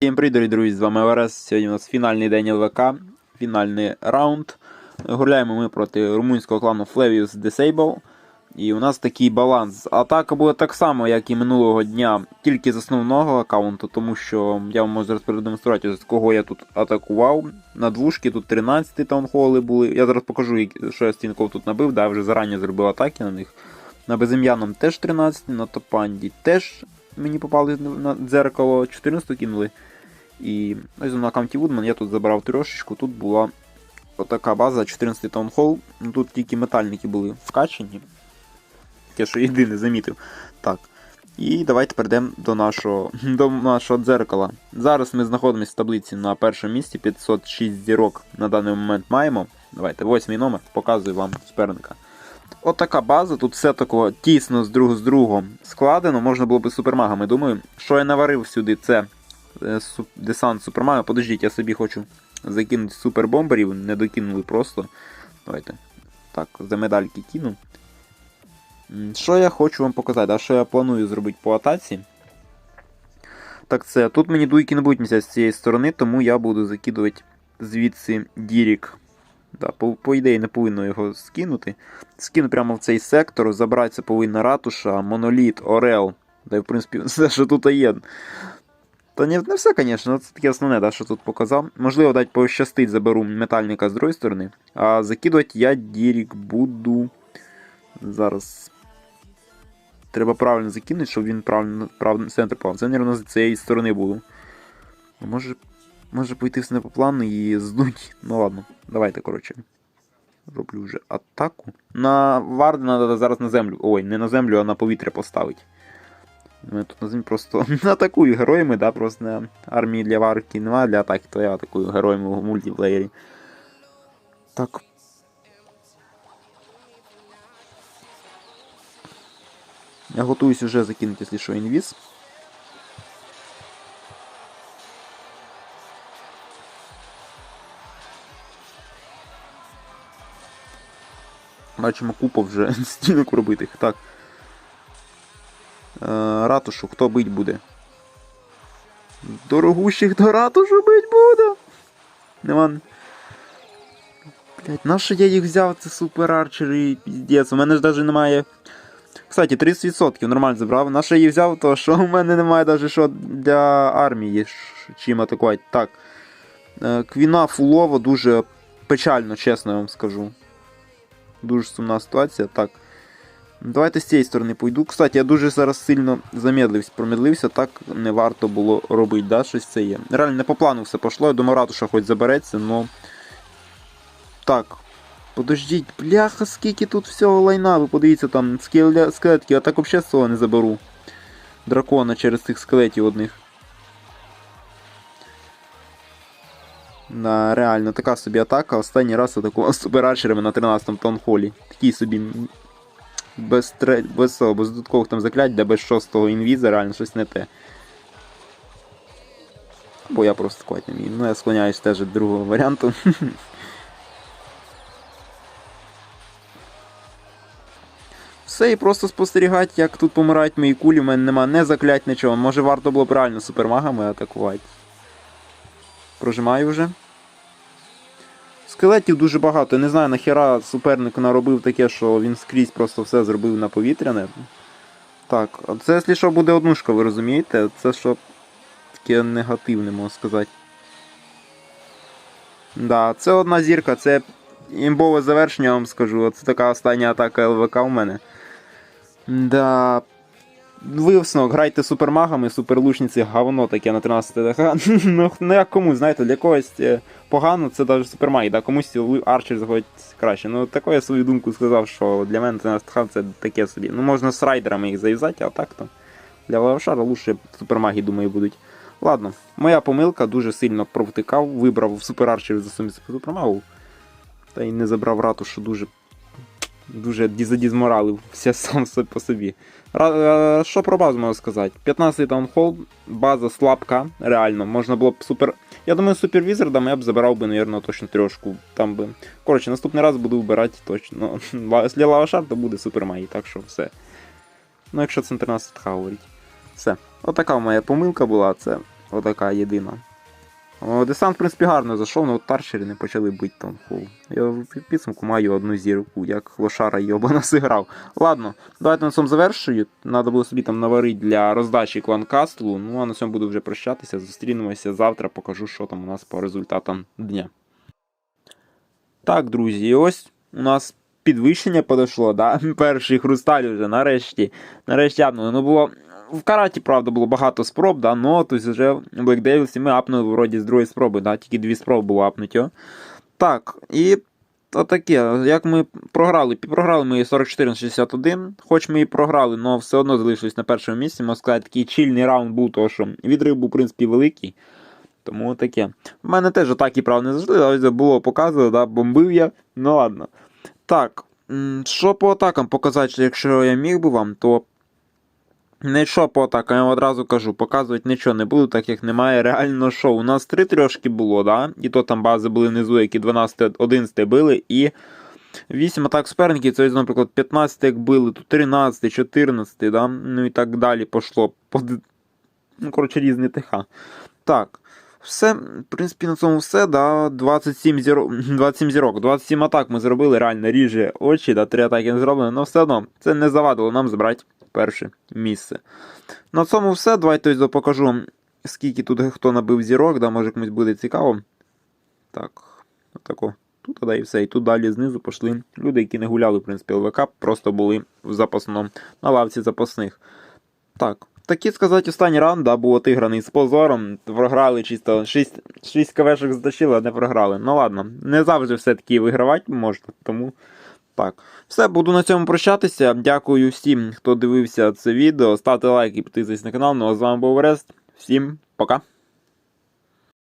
Всім привіт, дорогі друзі, з вами Орес. Сьогодні у нас фінальний день ЛВК, фінальний раунд. Гуляємо ми проти румунського клану Flavius Disable. І у нас такий баланс. Атака буде так само, як і минулого дня, тільки з основного аккаунту, тому що я вам зараз продемонструвати, з кого я тут атакував. На двушки тут 13 таунхоли були. Я зараз покажу, що я стінков тут набив, да, я вже зарані зробив атаки на них. На безім'яном теж 13, на топанді теж мені попали на дзеркало, 14 кинули. І ось на аккаунті Woodman я тут забрав трошечку, тут була отака база, 14 таунхол. Ну, Тут тільки метальники були вкачені. Те, що єдине замітив. Так. І давайте перейдемо до нашого, до нашого дзеркала. Зараз ми знаходимося в таблиці на першому місці, 506 зірок на даний момент маємо. Давайте, восьмий номер, показую вам суперника. От така база, тут все такого тісно з друг з другом складено, можна було би супермагами. Думаю, що я наварив сюди, це е, десант супермага. Подождіть, я собі хочу закинути супербомберів, не докинули просто. Давайте. Так, за медальки кину. Що я хочу вам показати, а що я планую зробити по атаці? Так, це тут мені дуйки не будуть місця з цієї сторони, тому я буду закидувати звідси Дірік. Да, по, по ідеї не повинно його скинути. Скину прямо в цей сектор, забратися повинна ратуша, моноліт, Орел. Та й в принципі все, що тут є. Та не, не все, звісно, це таке основне, да, що тут показав. Можливо, дать пощастить, заберу метальника з другої сторони. А закидувати я Дірік буду. Зараз. Треба правильно закинути, щоб він правильно правильно центр попав. Це, мабуть, з цієї сторони буду. Може, може пойти все не по плану і здуть. Ну ладно, давайте, коротше. Роблю вже атаку. На варди треба зараз на землю. Ой, не на землю, а на повітря поставити. Ми тут на землі просто атакую героями, да, просто на армії для варки немає для атаки, то я атакую героями в мультиплеєрі. Так. Я готуюсь уже закинути, якщо що, інвіз. Бачимо купа вже стінок робитих. Так. Е, ратушу, хто бить буде? Дорогущих до ратушу бить буде. Нема. Блять, на що я їх взяв? Це супер арчери, піздець. У мене ж навіть немає. Кстати, 30% нормально забрав. На що я їх взяв, то що у мене немає навіть що для армії чим атакувати. Так. Е, Квіна фулова дуже печально, чесно я вам скажу. Дуже сумна ситуація. Так. Давайте з цієї сторони пойду. Кстати, я дуже зараз сильно замедлився, промедлився, так не варто було робити, да, щось це є. Реально не по плану все пішло, я думаю, ратуша хоч забереться, но. Так. Подождіть, бляха, скільки тут всього лайна, ви подивіться там скелетки, я так взагалі цього не заберу. Дракона через цих скелетів одних. Да, реально, така собі атака. Останній раз атакував суперарчерами на 13-му таунхолі. Такий собі без, тре... без, цього, без додаткових там заклять, де без шостого інвіза, реально щось не те. Бо я просто сквать не вмію. Ну я склоняюсь теж до другого варіанту. Все, і просто спостерігати, як тут помирають мої кулі, в мене нема не заклять нічого. Може варто було б реально супермагами атакувати. Прожимаю вже. Скелетів дуже багато. Не знаю, нахера суперник наробив таке, що він скрізь просто все зробив на повітряне. Так, це, якщо що, буде однушка, ви розумієте? Це що таке негативне, можна сказати. Да, це одна зірка, це імбове завершення, я вам скажу. Це така остання атака ЛВК у мене. Да. Висновок, грайте супермагами, суперлучниці говно таке на 13 ДХ. ну, ну як комусь, знаєте, для когось е, погано, це навіть супермаги, да, комусь арчер заходить краще. Ну таку я свою думку сказав, що для мене 13 ДХ це таке собі. Ну можна з райдерами їх зав'язати, а так то. Для лавшара лучше супермаги, думаю, будуть. Ладно, моя помилка дуже сильно провтикав, вибрав суперарчерів за сумі супермагу. Та й не забрав ратушу дуже. Дуже ді- задізморалив все сам по собі. Е, Що про базу можу сказати? 15 таунхол, база слабка, реально. Можна було б супер. Я думаю, супер візардом я б забирав би, навірно, точно трьошку. Там би. Коротше, наступний раз буду вбирати точно. Ла- Якщо лавашар, то буде супер магій, так що все. Ну, якщо це 13 говорить. Все. Отака моя помилка була. Це Отака єдина. Десант, в принципі, гарно зайшов, але тарчери не почали бити там фул. Я в підсумку маю одну зірку, як лошара йобана зіграв. Ладно, давайте на цьому завершую. Надо було собі там наварити для роздачі клан Кастлу. Ну а на цьому буду вже прощатися. Зустрінемося завтра, покажу, що там у нас по результатам дня. Так, друзі, ось у нас підвищення подійшло, да? Перший хрусталь вже нарешті. Нарешті. Ну було. В караті, правда, було багато спроб, да, но тобто вже Black Devils ми апнули вроді з другої спроби, да, тільки дві спроби було апнуті. Так, і отаке, як ми програли, програли ми 44 на 61, хоч ми і програли, але все одно залишились на першому місці. Можна сказати, такий чільний раунд був, тому що відрив був, в принципі, великий. Тому таке. В мене теж атаки, правда, не завжди, але було показано, да, бомбив я. Ну ладно. Так, що по атакам показати, якщо я міг би вам, то Нічого по атакам, я одразу кажу, показувати нічого не буду, так як немає реально що. У нас три трьошки було, да? І то там бази були внизу, які 12-11 били, і 8 атак суперників, це, наприклад, 15 як били, тут 13, 14, да? ну і так далі пошло. По... Ну, коротше, різні ТХ. Так. Все, в принципі, на цьому все, да, 27 зірок, 27 зірок, 27 атак ми зробили, реально ріже очі, да, 3 атаки не зроблено, але все одно це не завадило нам забрати перше місце. На цьому все. Давайте ось покажу, скільки тут хто набив зірок, да, може комусь буде цікаво. Так, отако. Тут да, і все. І тут далі знизу пішли люди, які не гуляли, в принципі, ЛВК, просто були в запасному, на лавці запасних. Так. Такі сказати, останній раунд, да, був отиграний з позором. Програли чисто 6, 6 кавешок затащили, а не програли. Ну ладно, не завжди все-таки вигравати можна, тому так. Все, буду на цьому прощатися. Дякую всім, хто дивився це відео. Ставте лайк і підписуйтесь на канал. Ну а з вами був Орест. Всім пока.